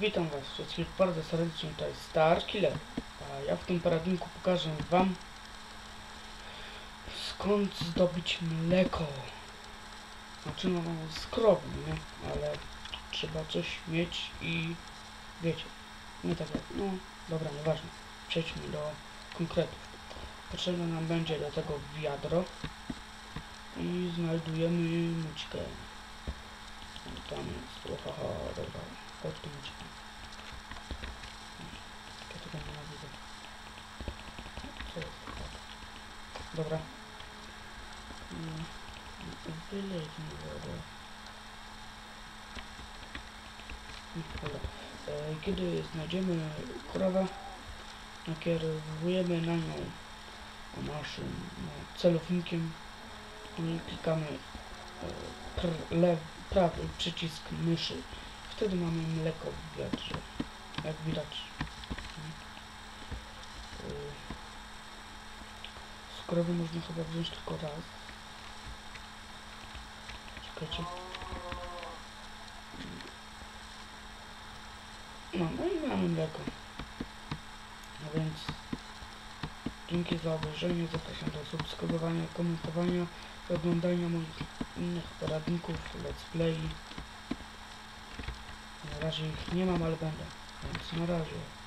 Witam Was wszystkich bardzo serdecznie, jest Star. A ja w tym poradniku pokażę Wam skąd zdobyć mleko. Znaczy no z krowy, nie? Ale trzeba coś mieć i wiecie, nie tak jak, no dobra, nieważne. Przejdźmy do konkretów. Potrzebne nam będzie do tego wiadro i znajdujemy mućkę. Tam jest, haha, dobra, chodź tu mućkę. Ja tego nienawidzę. Co jest? Dobra. Wyleć mi wodę. E, Kiedy znajdziemy krowę, nakierowujemy na nią naszym celownikiem i klikamy e, prawy przycisk myszy. Wtedy mamy mleko w wiatrze. Jak widać. Z krowy można chyba wziąć tylko raz. Czekajcie. No, no i mamy mleko. A więc dzięki za obejrzenie. Zapraszam do subskrybowania, komentowania i oglądania moich innych poradników, let's play. Na razie ich nie mam, ale będę. Więc na razie.